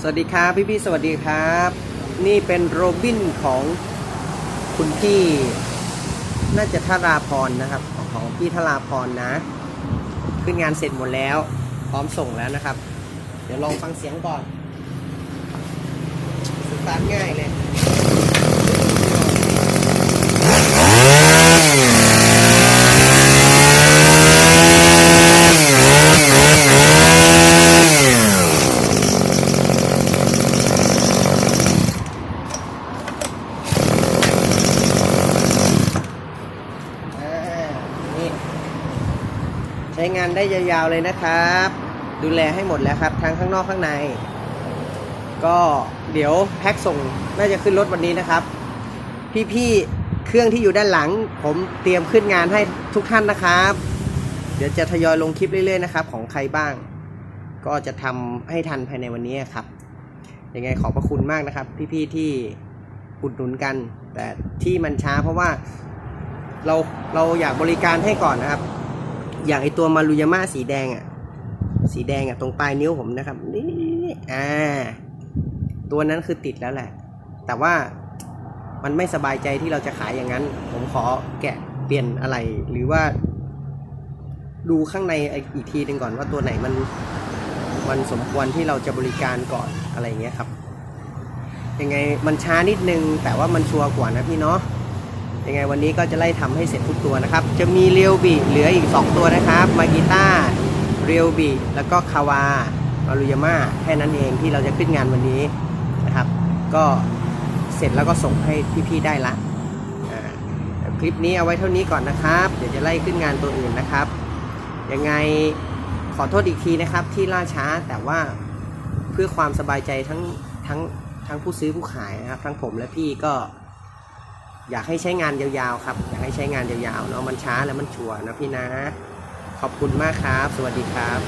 สวัสดีครับพี่พี่สวัสดีครับ นี่เป็นโรบินของคุณพี่น่าจะทราพรนะครับของของพี่ทราพรนะ ขึ้นงานเสร็จหมดแล้ว พร้อมส่งแล้วนะครับ เดี๋ยวลองฟังเสียงก่อนสตาร์ทง่ายเลย ใช้งานได้ยาวๆเลยนะครับ ดูแลให้หมดแล้วครับ ทั้งข้างนอกข้างใน ก็เดี๋ยวแพ็คส่งน่าจะขึ้นรถวันนี้นะครับ พี่ๆเครื่องที่อยู่ด้านหลัง ผมเตรียมขึ้นงานให้ทุกท่านนะครับ เดี๋ยวจะทยอยลงคลิปเรื่อยๆนะครับ ของใครบ้าง ก็จะทำให้ทันภายในวันนี้ครับยังไงขอบพระคุณมากนะครับ พี่ๆที่อุดหนุนกัน แต่ที่มันช้าเพราะว่าเราเราอยากบริการให้ก่อนนะครับ อย่างไอตัวมารุยาม่าสีแดงอะ่ะ สีแดงอะ่ะตรงปลายนิ้วผมนะครับ นี่อ่า ตัวนั้นคือติดแล้วแหละ แต่ว่ามันไม่สบายใจที่เราจะขายอย่างนั้น ผมขอแกะเปลี่ยนอะไรหรือว่า ดูข้างในอีกทีหนึ่งก่อนว่าตัวไหนมันมันสมควรที่เราจะบริการก่อนอะไรเงี้ยครับยังไงมันช้านิดนึงแต่ว่ามันชัวร์กว่านะพี่เนาะ ยังไงวันนี้ก็จะไล่ทำให้เสร็จทุกตัวนะครับ จะมีเรียวบีเหลืออีก 2 ตัวนะครับมากิต้าเรียวบีแล้วก็คาวามารุยาม่าแค่นั้นเองที่เราจะขึ้นงานวันนี้นะครับ ก็เสร็จแล้วก็ส่งให้พี่ๆได้ละคลิปนี้เอาไว้เท่านี้ก่อนนะครับ เดี๋ยวจะไล่ขึ้นงานตัวอื่นนะครับยังไงขอโทษอีกทีนะครับที่ล่าช้าแต่ว่าเพื่อความสบายใจทั้งทั้งทั้งผู้ซื้อผู้ขายนะครับ ทั้งผมและพี่ก็ อยากให้ใช้งานยาวๆครับอยากให้ใช้งานยาวๆเนาะมันช้าแล้วมันชัวร์นะพี่นะ ขอบคุณมากครับ สวัสดีครับ